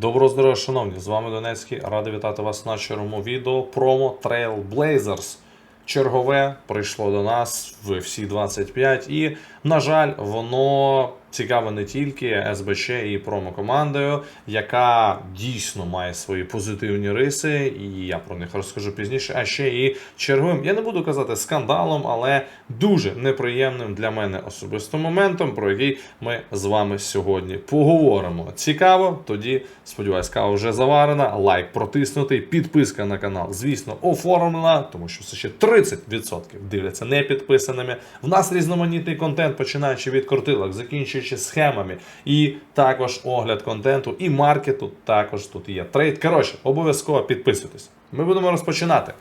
Доброго здоров'я, шановні! З вами Донецький. Радий вітати вас в нашому відео промо Trailblazers. Чергове прийшло до нас в всі 25 і, на жаль, воно цікаве не тільки СБЧ і промо-командою, яка дійсно має свої позитивні риси, і я про них розкажу пізніше, а ще і черговим, я не буду казати скандалом, але дуже неприємним для мене особисто моментом, про який ми з вами сьогодні поговоримо. Цікаво, тоді сподіваюсь, кава вже заварена, лайк протиснутий, підписка на канал, звісно, оформлена, тому що все ще 30% дивляться не підписаними. В нас різноманітний контент, починаючи від кортилок, закінчуючи схемами, і також огляд контенту і маркету. Також тут є трейд. Коротше, обов'язково підписуйтесь. Ми будемо розпочинати.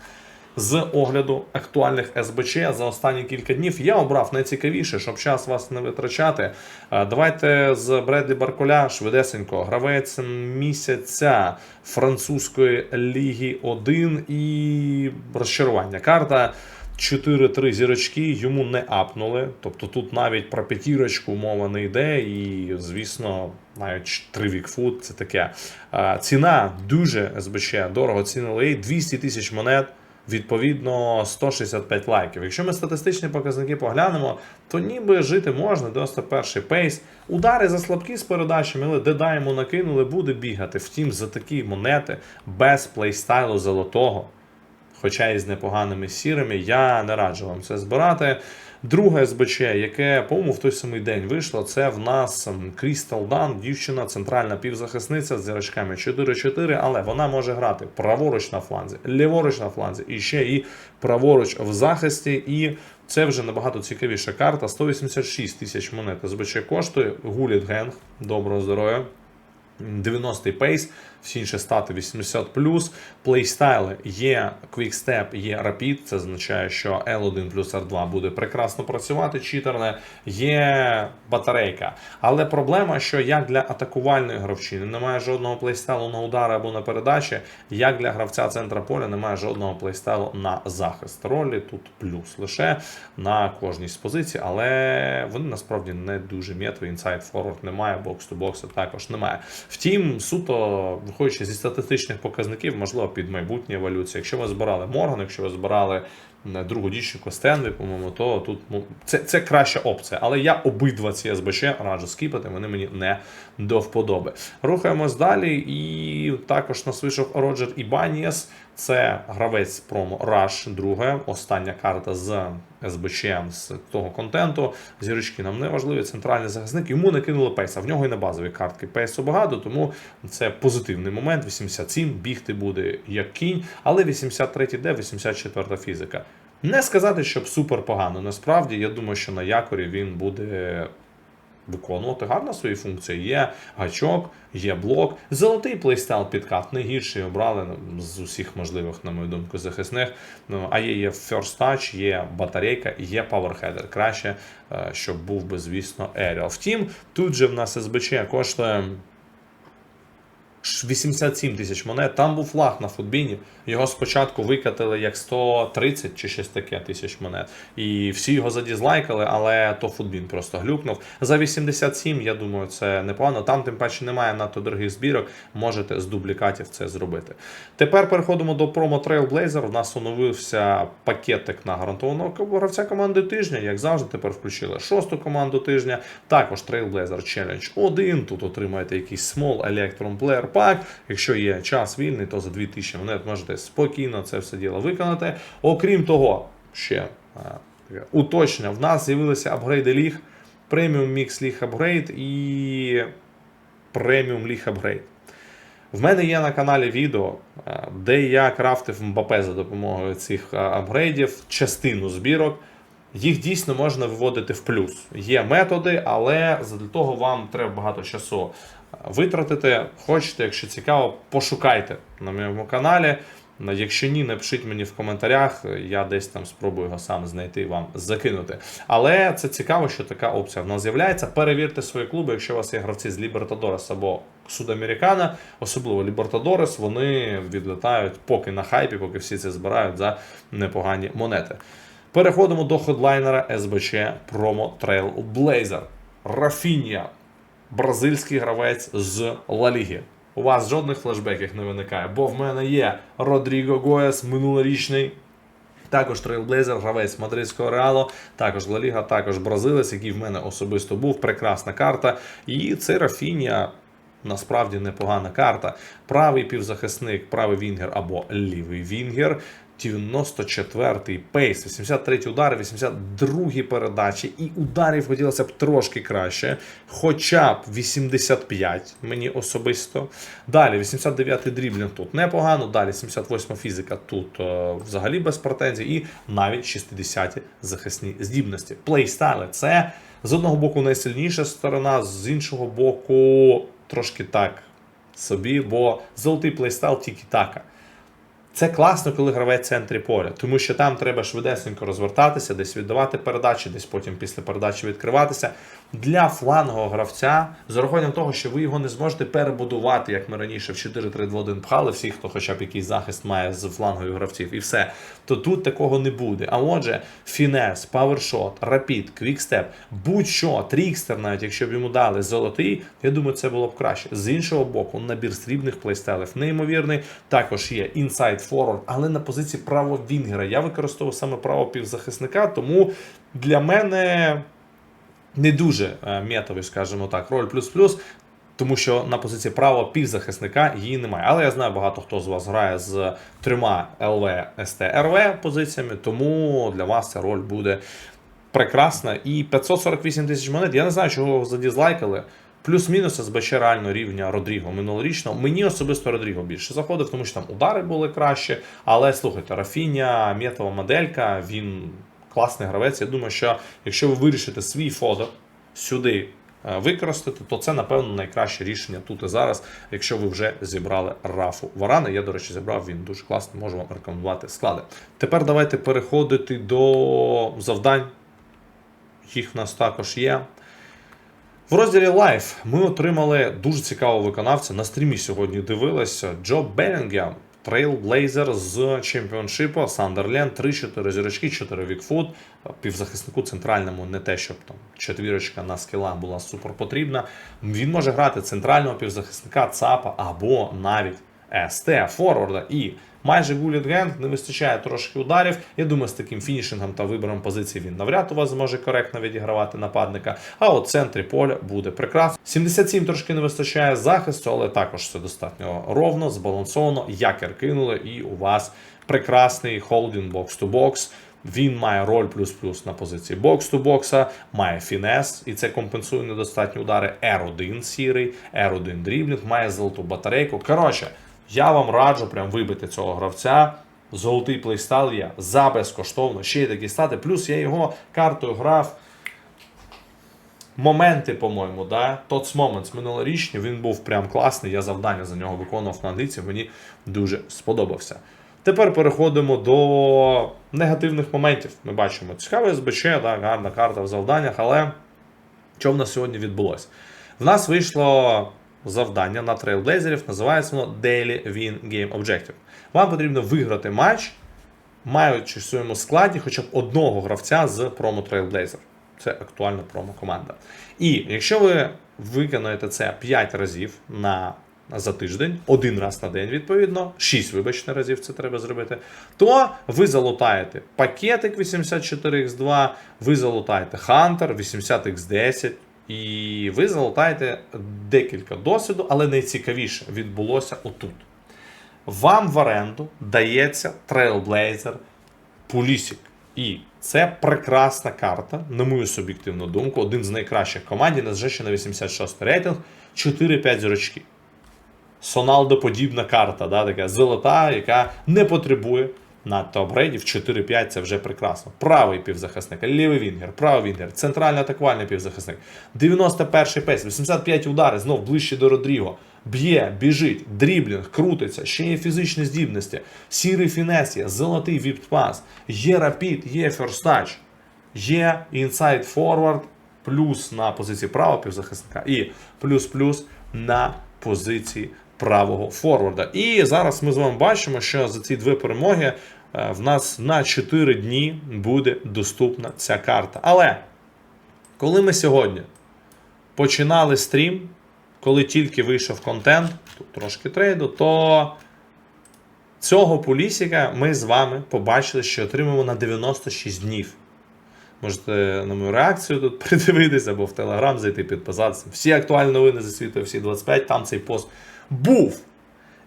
З огляду актуальних СБЧ за останні кілька днів я обрав найцікавіше, щоб час вас не витрачати. Давайте з Бредлі Барколя швидесенько. Гравець місяця французької ліги 1 і розчарування. Карта 4-3 зірочки йому не апнули. Тобто тут навіть про п'ятірочку мова не йде, і звісно, навіть 3 вікфут це таке. Ціна дуже СБЧ дорого цінили її 200 тисяч монет. Відповідно, 165 лайків. Якщо ми статистичні показники поглянемо, то ніби жити можна, 91 пейс. Удари за слабкі з передачами, але деда йому накинули, буде бігати. Втім, за такі монети без плейстайлу золотого, хоча і з непоганими сірими, я не раджу вам це збирати. Друге СБЧ, яке, по-моєму, в той самий день вийшло, це в нас Крістал Дан, дівчина, центральна півзахисниця з зірочками 4-4, але вона може грати праворуч на фланзі, ліворуч на фланзі і ще і праворуч в захисті. І це вже набагато цікавіша карта. 186 тисяч монет СБЧ коштує. Гуліт Генг, доброго здоров'я. 90-й пейс, всі інші стати 80 Плейстайли є Quickstep, є Rapid, це означає, що L1 плюс R2 буде прекрасно працювати, читерне, є батарейка. Але проблема, що як для атакувальної гравчини немає жодного плейстайлу на удари або на передачі, як для гравця центра поля немає жодного плейстайлу на захист. Ролі тут плюс лише на кожній з позицій, але вони насправді не дуже м'ятві. Інсайд форвард немає, бокс ту боксу також немає. Втім, суто виходячи зі статистичних показників, можливо, під майбутню еволюцію. Якщо ви збирали Морган, якщо ви збирали другу дівчинку Стенлі, по-моєму, то тут ну, це, це краща опція. Але я обидва ці СБЧ раджу скіпати, вони мені не до вподоби. Рухаємось далі. І також нас вийшов Роджер Ібанієс. Це гравець промо Rush, друге, остання карта з СБЧ з того контенту. Зірочки нам не важливі, центральний захисник. Йому не кинули пейса. В нього і на базові картки пейсу багато, тому це позитивний момент. 87, бігти буде як кінь, але 83 де 84 фізика. Не сказати, щоб супер погано. Насправді, я думаю, що на якорі він буде виконувати гарно свої функції. Є гачок, є блок. Золотий плейстайл підкат не гірший обрали з усіх можливих, на мою думку, захисних. Ну, а є, є First Touch, є батарейка, є паверхедер. Краще, е, щоб був би, звісно, Aerial. Втім, тут же в нас СБЧ коштує. 87 тисяч монет. Там був флаг на футбіні. Його спочатку викатили як 130 чи щось таке тисяч монет. І всі його задізлайкали, але то футбін просто глюкнув. За 87, я думаю, це непогано. Там, тим паче, немає надто дорогих збірок. Можете з дублікатів це зробити. Тепер переходимо до промо Trailblazer. У нас оновився пакетик на гарантованого гравця команди тижня. Як завжди, тепер включили шосту команду тижня. Також Trailblazer Challenge 1. Тут отримаєте якийсь Small Electron Player Pack. Якщо є час вільний, то за 2000 монет можете спокійно це все діло виконати. Окрім того, ще е, уточнення, в нас з'явилися апгрейди ліг, преміум мікс ліг апгрейд і преміум ліг апгрейд. В мене є на каналі відео, е, де я крафтив Мбапе за допомогою цих е, апгрейдів, частину збірок. Їх дійсно можна виводити в плюс. Є методи, але для того вам треба багато часу витратити. Хочете, якщо цікаво, пошукайте на моєму каналі. Якщо ні, напишіть мені в коментарях, я десь там спробую його сам знайти і вам закинути. Але це цікаво, що така опція в нас з'являється. Перевірте свої клуби, якщо у вас є гравці з Лібертадорес або Судамерикана, особливо Лібертадорес, вони відлітають поки на хайпі, поки всі це збирають за непогані монети. Переходимо до хедлайнера СБЧ Promo Trail Blazer. Рафінія, бразильський гравець з Ла Ліги. у вас жодних флешбеків не виникає, бо в мене є Родріго Гояс, минулорічний. Також трейлблейзер, гравець мадридського реалу, також Ла Ліга, також бразилець, який в мене особисто був. Прекрасна карта. І це Рафінія. Насправді непогана карта. Правий півзахисник, правий вінгер або лівий вінгер. 94-й пейс, 83 удари, 82 передачі. І ударів хотілося б трошки краще. Хоча б 85 мені особисто. Далі 89-й дріблінг тут непогано. Далі 78 фізика тут е, взагалі без претензій. І навіть 60-ті захисні здібності. Плейстайли це з одного боку найсильніша сторона, з іншого боку, трошки так собі, бо золотий плейстайл тільки така. Це класно, коли гравець в центрі поля, тому що там треба швидесенько розвертатися, десь віддавати передачі, десь потім після передачі відкриватися. Для флангового гравця, з урахуванням того, що ви його не зможете перебудувати, як ми раніше в 4-3-2-1 пхали, всіх, хто хоча б якийсь захист має з флангових гравців, і все, то тут такого не буде. А отже, фінес, павершот, рапід, квікстеп, будь-що, трікстер, навіть якщо б йому дали золотий, я думаю, це було б краще. З іншого боку, набір срібних плейстайлів неймовірний. Також є інсайд форвард, але на позиції правого вінгера. Я використовую саме право півзахисника, тому для мене не дуже е, метовий, скажімо так, роль плюс-плюс. Тому що на позиції правого півзахисника її немає. Але я знаю, багато хто з вас грає з трьома ЛВ, СТ, РВ позиціями, тому для вас ця роль буде прекрасна. І 548 тисяч монет. Я не знаю, чого задізлайкали. Плюс-мінус СБЧ реально рівня Родріго минулорічного. Мені особисто Родріго більше заходив, тому що там удари були краще. Але слухайте, Рафіня, метова моделька, він класний гравець. Я думаю, що якщо ви вирішите свій фодер сюди е, використати, то це, напевно, найкраще рішення тут і зараз, якщо ви вже зібрали рафу Варана. Я, до речі, зібрав, він дуже класний, можу вам рекомендувати склади. Тепер давайте переходити до завдань. Їх в нас також є. В розділі Live ми отримали дуже цікавого виконавця. На стрімі сьогодні дивилися Джо Белінгем, трейлблейзер з чемпіоншипу Сандерленд, 3-4 зірочки, 4 вікфут. Півзахиснику центральному не те, щоб там четвірочка на скілах була супер потрібна. Він може грати центрального півзахисника, ЦАПа або навіть СТ форварда. І майже Гуліт Генг, не вистачає трошки ударів. Я думаю, з таким фінішингом та вибором позиції він навряд у вас зможе коректно відігравати нападника. А от в центрі поля буде прекрасно. 77 трошки не вистачає захисту, але також все достатньо ровно, збалансовано. Якер кинули, і у вас прекрасний холдинг бокс-то-бокс. Він має роль плюс-плюс на позиції бокс-ту-бокса, має фінес, і це компенсує недостатні удари. R1 сірий, R1 дріблінг, має золоту батарейку. Коротше, я вам раджу прям вибити цього гравця. Золотий плейстайл є за безкоштовно. Ще й такі стати. Плюс я його картою грав. Моменти, по-моєму, да? Tots Moments минулорічні, він був прям класний. Я завдання за нього виконував на англійці, мені дуже сподобався. Тепер переходимо до негативних моментів. Ми бачимо цікаве СБЧ, да, гарна карта в завданнях, але що в нас сьогодні відбулося? В нас вийшло завдання на трейлблейзерів, називається воно Daily Win Game Objective. Вам потрібно виграти матч, маючи в своєму складі хоча б одного гравця з промо Trailblazer. Це актуальна промо-команда. І якщо ви виконуєте це 5 разів на за тиждень, один раз на день, відповідно, 6, вибачте, разів це треба зробити, то ви залутаєте пакетик 84x2, ви залутаєте Hunter 80x10, і ви залутаєте декілька досвіду, але найцікавіше відбулося отут. Вам в оренду дається Trailblazer Pulisic. І це прекрасна карта, на мою суб'єктивну думку, один з найкращих команд, незважаючи на 86 рейтинг, 4-5 зірочки. Соналдо-подібна карта, да, така золота, яка не потребує надто апгрейдів. 4-5 це вже прекрасно. Правий півзахисник, лівий вінгер, правий вінгер, центральний атакувальний півзахисник. 91-й пейс, 85 удари, знов ближче до Родріго. Б'є, біжить, дріблінг, крутиться, ще є фізичні здібності, сірий фінес золотий віппас, є рапід, є ферстач, є інсайд форвард, плюс на позиції правого півзахисника і плюс-плюс на позиції правого форварда. І зараз ми з вами бачимо, що за ці дві перемоги в нас на 4 дні буде доступна ця карта. Але коли ми сьогодні починали стрім, коли тільки вийшов контент, тут трошки трейду, то цього полісіка ми з вами побачили, що отримаємо на 96 днів. Можете на мою реакцію тут придивитися або в Телеграм зайти підписатися. Всі актуальні новини зі світу, всі 25, там цей пост був.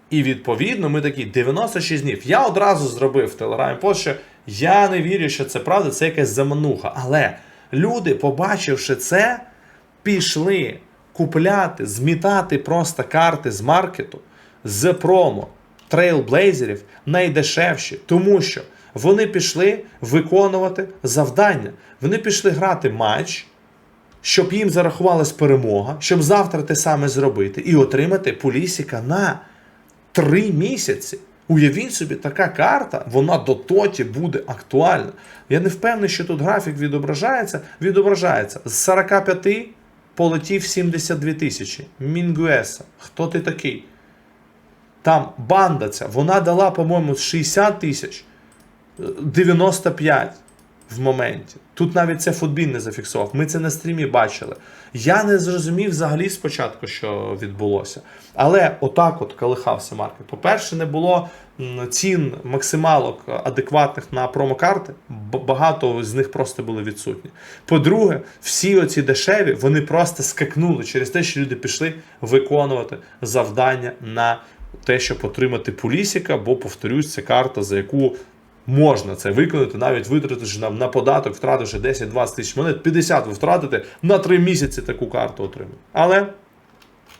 І відповідно ми такі 96 днів. Я одразу зробив в Телеграмі пост, що я не вірю, що це правда, це якась замануха. Але люди, побачивши це, пішли купляти, змітати просто карти з маркету з промо трейлблейзерів найдешевші, тому що вони пішли виконувати завдання. Вони пішли грати матч, щоб їм зарахувалась перемога, щоб завтра те саме зробити і отримати полісіка на три місяці. Уявіть собі, така карта, вона до тоті буде актуальна. Я не впевнений, що тут графік відображається. Відображається. З 45 полетів 72 тисячі. Мінгуеса. Хто ти такий? Там банда ця, вона дала, по-моєму, 60 тисяч е, 95 в моменті. Тут навіть це футбін не зафіксував. Ми це на стрімі бачили. Я не зрозумів взагалі спочатку, що відбулося. Але отак от колихався маркет. По-перше, не було цін максималок адекватних на промокарти. Багато з них просто були відсутні. По-друге, всі оці дешеві вони просто скакнули через те, що люди пішли виконувати завдання на те, щоб отримати полісіка, бо повторюсь, це карта, за яку можна це виконати, навіть витративши нам на податок, втративши 10-20 тисяч монет, 50 ви втратите на 3 місяці таку карту отримати. Але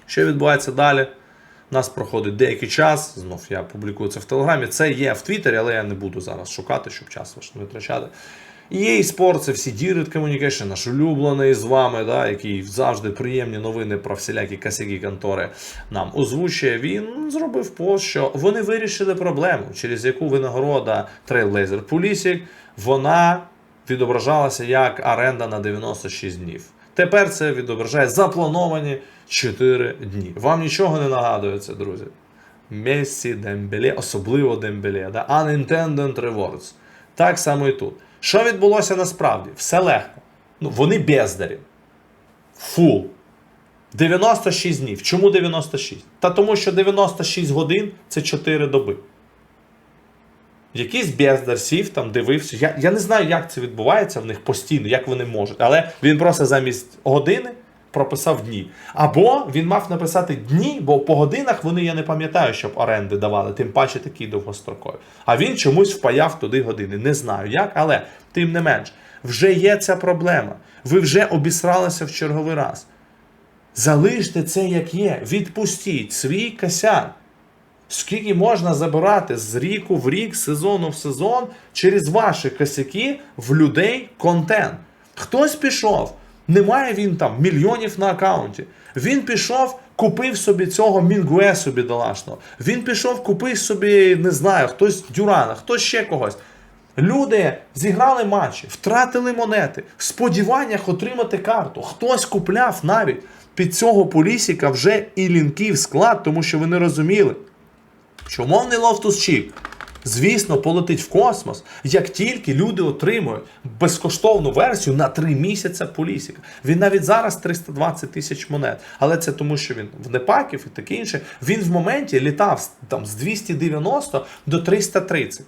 що відбувається далі? У нас проходить деякий час. Знов я публікую це в Телеграмі. Це є в Твіттері, але я не буду зараз шукати, щоб час ваш не витрачати. EA Sport, це всі Direct Communication, наш улюблений з вами, да, який завжди приємні новини про всілякі косяки контори нам озвучує. Він зробив пост, що вони вирішили проблему, через яку винагорода Trailblazer Pulisic, вона відображалася як оренда на 96 днів. Тепер це відображає заплановані 4 дні. Вам нічого не нагадується, друзі. Мессі, Дембеле, особливо Дембеле, да? Unintended rewards. Так само і тут. Що відбулося насправді? Все легко. Ну, вони бездарі. Фул. 96 днів. Чому 96? Та тому, що 96 годин це 4 доби. Якийсь бездар сів там дивився. Я, я не знаю, як це відбувається в них постійно, як вони можуть. Але він просто замість години прописав дні. Або він мав написати дні, бо по годинах вони я не пам'ятаю, щоб оренди давали, тим паче такі довгострокові. А він чомусь впаяв туди години. Не знаю як, але тим не менш, вже є ця проблема. Ви вже обісралися в черговий раз. Залиште це як є. Відпустіть свій косяк. Скільки можна забирати з ріку в рік, з сезону в сезон через ваші косяки в людей контент. Хтось пішов, немає він там мільйонів на аккаунті. Він пішов, купив собі цього Мінгуесу бідолашного. Він пішов, купив собі, не знаю, хтось Дюрана, хтось ще когось. Люди зіграли матчі, втратили монети, в сподіваннях отримати карту. Хтось купляв навіть під цього полісіка вже і лінків склад, тому що вони розуміли, що умовний Лофтус Чік, звісно, полетить в космос, як тільки люди отримують безкоштовну версію на 3 місяці полісіка. Він навіть зараз 320 тисяч монет. Але це тому, що він в непаків і таке інше. Він в моменті літав там, з 290 до 330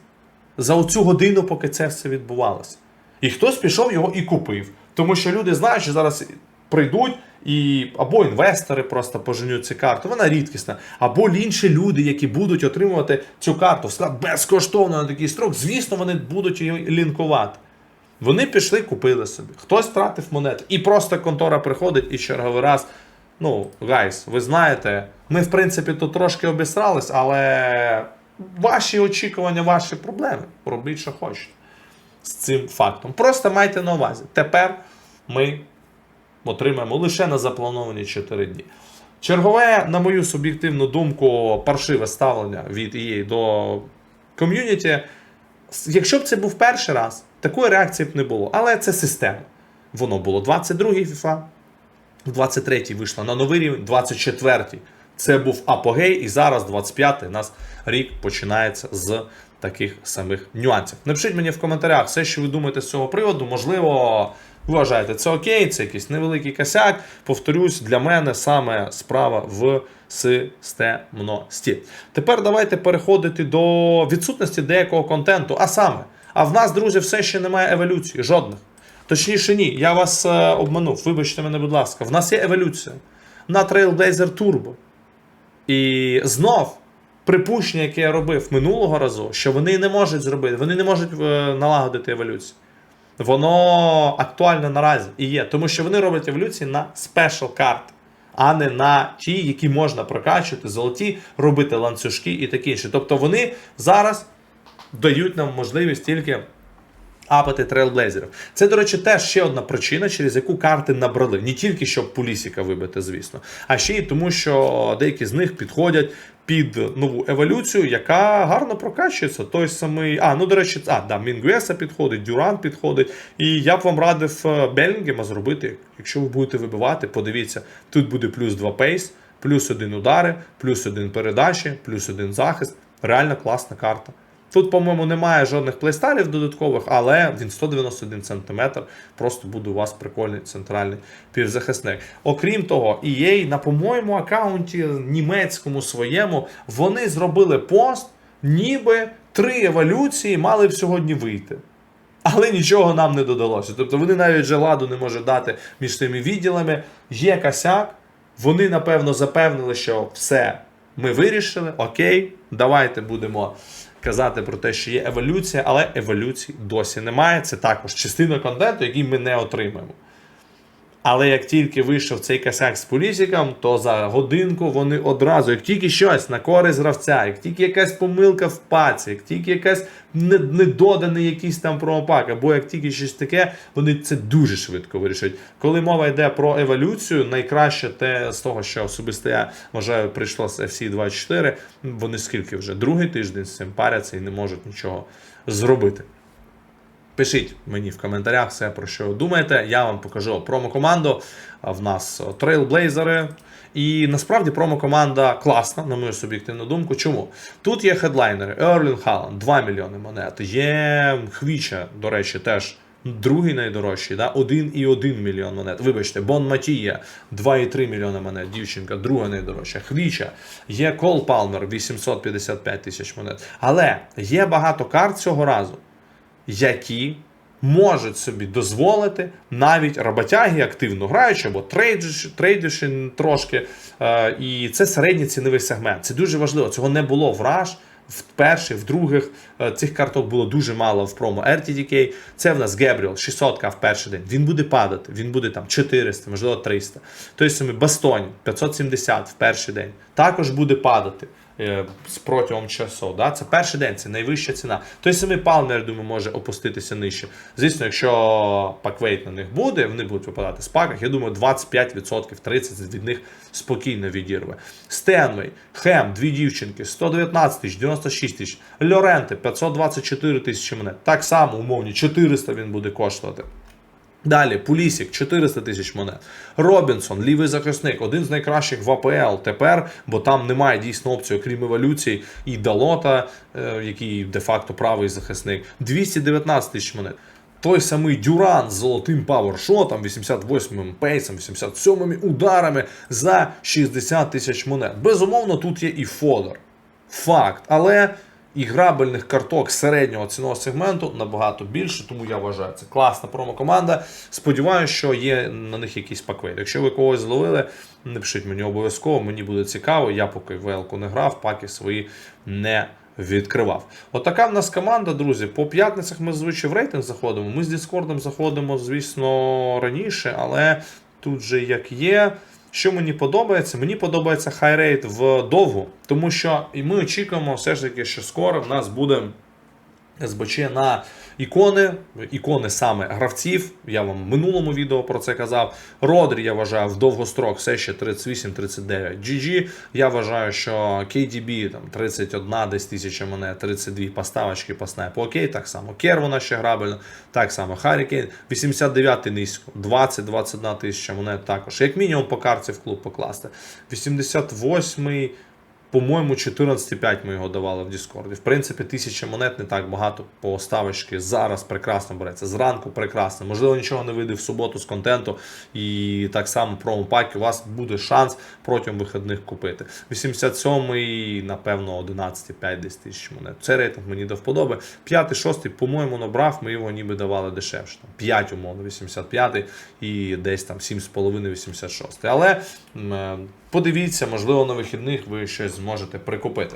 за оцю годину, поки це все відбувалося. І хтось пішов його і купив. Тому що люди знають, що зараз прийдуть і або інвестори просто поженють ці карти, вона рідкісна, або інші люди, які будуть отримувати цю карту склад безкоштовно на такий строк, звісно, вони будуть її лінкувати. Вони пішли, купили собі. Хтось втратив монети. І просто контора приходить і черговий раз. Ну, гайс, ви знаєте, ми, в принципі, тут трошки обісрались, але ваші очікування, ваші проблеми. Робіть, що хочете з цим фактом. Просто майте на увазі. Тепер ми отримаємо лише на заплановані 4 дні. Чергове, на мою суб'єктивну думку, паршиве ставлення від EA до ком'юніті. Якщо б це був перший раз, такої реакції б не було. Але це система. Воно було 22-й FIFA, 23-й вийшло на новий рівень, 24-й. Це був апогей, і зараз 25-й у нас рік починається з таких самих нюансів. Напишіть мені в коментарях все, що ви думаєте з цього приводу. Можливо, вважаєте, це окей, це якийсь невеликий косяк. Повторюсь, для мене саме справа в системності. Тепер давайте переходити до відсутності деякого контенту. А саме, а в нас, друзі, все ще немає еволюції, жодних. Точніше, ні, я вас е, обманув. Вибачте мене, будь ласка, в нас є еволюція на Trailblazer Turbo. І знов припущення, яке я робив минулого разу, що вони не можуть зробити, вони не можуть е, налагодити еволюцію. Воно актуальне наразі і є, тому що вони роблять еволюції на спешл карти, а не на ті, які можна прокачувати, золоті, робити ланцюжки і таке інше. Тобто вони зараз дають нам можливість тільки апати трейлблейзерів. Це, до речі, теж ще одна причина, через яку карти набрали. Не тільки щоб полісіка вибити, звісно, а ще й тому, що деякі з них підходять під нову еволюцію, яка гарно прокачується. Той самий. А, ну до речі, а, да, Мінгвеса підходить, Дюран підходить. І я б вам радив е, Белінгема зробити. Якщо ви будете вибивати, подивіться, тут буде плюс 2 пейс, плюс один удари, плюс один передачі, плюс один захист. Реально класна карта. Тут, по-моєму, немає жодних плейстайлів додаткових, але він 191 см. Просто буде у вас прикольний центральний півзахисник. Окрім того, EA на, по-моєму, аккаунті німецькому своєму вони зробили пост, ніби три еволюції мали б сьогодні вийти. Але нічого нам не додалося. Тобто вони навіть же ладу не можуть дати між тими відділами. Є косяк. Вони, напевно, запевнили, що все, ми вирішили, окей, давайте будемо казати про те, що є еволюція, але еволюції досі немає. Це також частина контенту, який ми не отримаємо. Але як тільки вийшов цей косяк з полісіком, то за годинку вони одразу, як тільки щось на користь гравця, як тільки якась помилка в паці, як тільки якась недоданий якийсь там промопак, або як тільки щось таке, вони це дуже швидко вирішують. Коли мова йде про еволюцію, найкраще те з того, що особисто я вважаю, прийшло з FC 24, вони скільки вже другий тиждень з цим паряться і не можуть нічого зробити. Пишіть мені в коментарях все, про що ви думаєте. Я вам покажу промо-команду. В нас трейлблейзери. І насправді промо-команда класна, на мою суб'єктивну думку. Чому? Тут є хедлайнери, Ерлін Халанд, 2 мільйони монет. Є Хвіча, до речі, теж. Другий найдорожчий, да? 1,1 мільйон монет. Вибачте, Бон Матія 2,3 мільйона монет. Дівчинка, друга найдорожча. Хвіча. Є Кол Палмер 855 тисяч монет. Але є багато карт цього разу які можуть собі дозволити навіть роботяги активно граючи або трейдиші трошки. Е, і це середній ціновий сегмент. Це дуже важливо. Цього не було в Rush, в перших, в других е, цих карток було дуже мало в промо RTDK. Це в нас Гебріел 600 в перший день. Він буде падати, він буде там 400, можливо 300. Той самий Бастонь 570 в перший день. Також буде падати. Е, з протягом часу. Да? Це перший день, це найвища ціна. Той самий Палмер, думаю, може опуститися нижче. Звісно, якщо паквейт на них буде, вони будуть випадати з паках, я думаю, 25%, 30% від них спокійно відірве. Стенвей, Хем, дві дівчинки, 119 тисяч, 96 тисяч, Льоренте, 524 тисячі монет. Так само, умовні, 400 він буде коштувати. Далі, Пулісік 400 тисяч монет. Робінсон, лівий захисник, один з найкращих в АПЛ тепер, бо там немає дійсно опції, окрім еволюції, і Далота, е, який де-факто правий захисник, 219 тисяч монет. Той самий Дюран з золотим павершотом, 88-м пейсом, 87-ми ударами за 60 тисяч монет. Безумовно, тут є і Фодор. Факт. Але і грабельних карток середнього цінового сегменту набагато більше, тому я вважаю, це класна промо-команда. Сподіваюся, що є на них якийсь паквейт. Якщо ви когось зловили, напишіть мені обов'язково, мені буде цікаво. Я поки велку не грав, паки свої не відкривав. Отака в нас команда, друзі. По п'ятницях ми звичайно в рейтинг заходимо. Ми з Діскордом заходимо, звісно, раніше, але тут же як є. Що мені подобається? Мені подобається хайрейт в довгу, тому що і ми очікуємо все ж таки, що скоро в нас буде СБЧ на ікони, ікони саме гравців. Я вам в минулому відео про це казав. Родрі, я вважаю, в довгострок все ще 38-39. GG, я вважаю, що KDB там 31 десь тисяча монет, 32 поставочки по. Окей, так само. Кервона ще грабельно, так само Харрікейн, 89 низько, 20-21 тисяча монет також. Як мінімум по карці в клуб покласти. 88 По-моєму, 14,5 ми його давали в Діскорді. В принципі, тисяча монет не так багато по ставочки. Зараз прекрасно береться. Зранку прекрасно. Можливо, нічого не вийде в суботу з контенту. І так само промопаки у вас буде шанс протягом вихідних купити. 87-й, напевно, 11,5 десь тисяч монет. Це рейтинг мені до вподоби. 5 6 по-моєму, набрав, ми його ніби давали дешевше. Там 5, умовно, 85 і десь там 7,5, 86. Але е, подивіться, можливо, на вихідних ви щось зможете прикупити.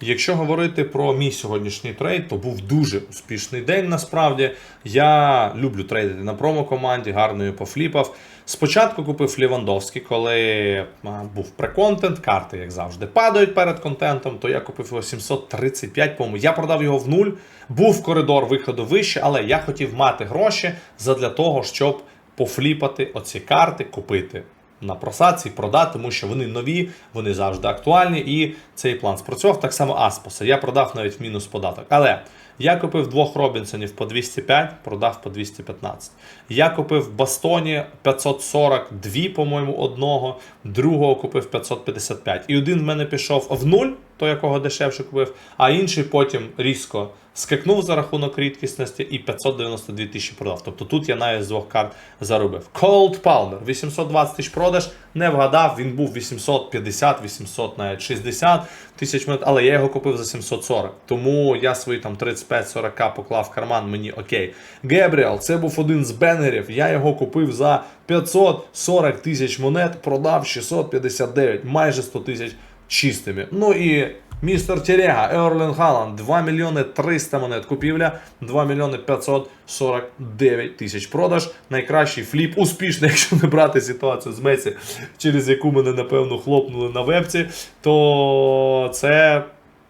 Якщо говорити про мій сьогоднішній трейд, то був дуже успішний день. Насправді я люблю трейдити на промокоманді, гарно її пофліпав. Спочатку купив Лівандовський, коли був преконтент, карти, як завжди, падають перед контентом, то я купив його 735, по-моєму. Я продав його в нуль. Був коридор виходу вище, але я хотів мати гроші задля того, щоб пофліпати оці карти, купити на просадці, продати, тому що вони нові, вони завжди актуальні, і цей план спрацював. Так само Аспоса. Я продав навіть мінус податок. Але я купив двох Робінсонів по 205, продав по 215. Я купив в Бастоні 542, по-моєму, одного, другого купив 555. І один в мене пішов в нуль, той, якого дешевше купив, а інший потім різко скакнув за рахунок рідкісності і 592 тисячі продав. Тобто тут я навіть з двох карт заробив. Cold Palmer, 820 тисяч продаж, не вгадав, він був 850, 800, навіть 60 тисяч монет, але я його купив за 740. Тому я свої там 35-40к поклав в карман, мені окей. Гебріал, це був один з беннерів, я його купив за 540 тисяч монет, продав 659, майже 100 тисяч чистими. Ну і містер Терега, Ерлен Халанд, 2 мільйони 300 монет купівля, 2 мільйони 549 тисяч продаж. Найкращий фліп, успішний, якщо не брати ситуацію з Месі, через яку мене, напевно, хлопнули на вебці, то це.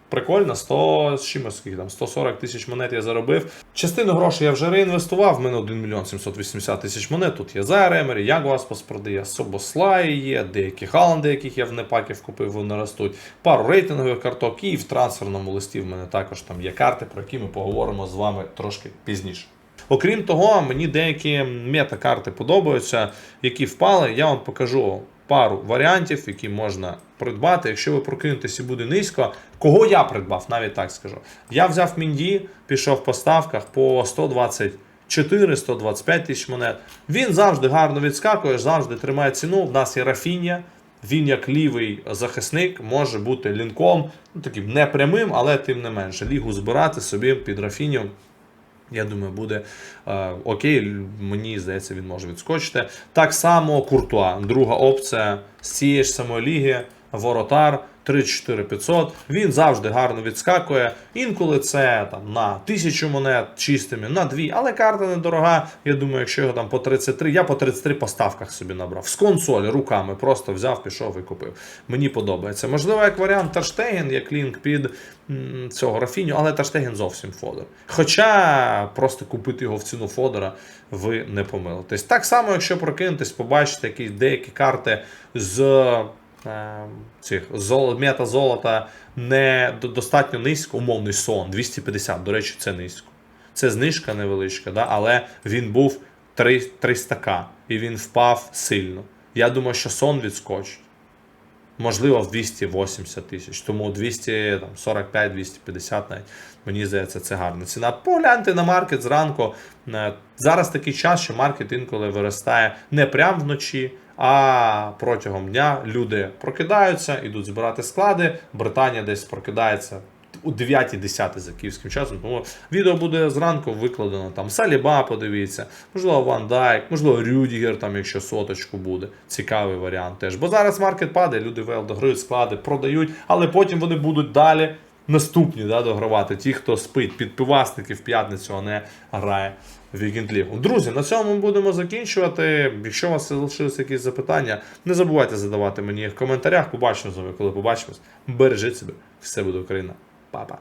Прикольно, 100 з чимось, там 140 тисяч монет я заробив. Частину грошей я вже реінвестував. В мене 1 мільйон 780 тисяч монет. Тут є Зайремері, Ягуаспас продає, Собослай є, деякі халанди, яких я в непаків купив, вони ростуть. Пару рейтингових карток, і в трансферному листі в мене також там є карти, про які ми поговоримо з вами трошки пізніше. Окрім того, мені деякі мета-карти подобаються, які впали. Я вам покажу пару варіантів, які можна придбати. Якщо ви прокинетесь і буде низько, кого я придбав, навіть так скажу. Я взяв Мінді, пішов по ставках по 124-125 тисяч монет. Він завжди гарно відскакує, завжди тримає ціну. В нас є Рафіння. Він як лівий захисник може бути лінком, ну таким не прямим, але тим не менше. Лігу збирати собі під Рафіню. Я думаю, буде е, окей, мені здається, він може відскочити. Так само Куртуа, друга опція з цієї ж самої ліги, Воротар 3-4-500. Він завжди гарно відскакує. Інколи це там на тисячу монет чистими, на дві, але карта недорога. Я думаю, якщо його там по 33, я по 33 по ставках собі набрав. З консолі руками просто взяв, пішов і купив. Мені подобається. Можливо, як варіант Таштеген, як лінк під м, цього Рафіню, але Таштеген зовсім фодер. Хоча просто купити його в ціну фодера ви не помилитесь. Так само, якщо прокинетесь, побачите якісь деякі карти з цих зол, мета золота не достатньо низько, умовний сон 250. До речі, це низько. Це знижка невеличка, да? але він був 300к і він впав сильно. Я думаю, що сон відскочить. Можливо, в 280 тисяч. Тому 245-250 навіть. Мені здається, це гарна ціна. Погляньте на маркет зранку. Е, Зараз такий час, що маркет інколи виростає не прямо вночі, а протягом дня люди прокидаються, ідуть збирати склади. Британія десь прокидається у 9-10 за київським часом. Тому відео буде зранку викладено. Там Саліба, подивіться, можливо, Ван Дайк, можливо, Рюдігер, там, якщо соточку буде. Цікавий варіант теж. Бо зараз маркет падає, люди ВЛ дограють склади, продають, але потім вони будуть далі. Наступні да, догравати, ті, хто спить, підпивасники в п'ятницю, а не грає в Вікенд Друзі, на цьому ми будемо закінчувати. Якщо у вас залишилися якісь запитання, не забувайте задавати мені їх в коментарях. Побачимо з вами, коли побачимось. Бережіть себе, все буде Україна. Па-па.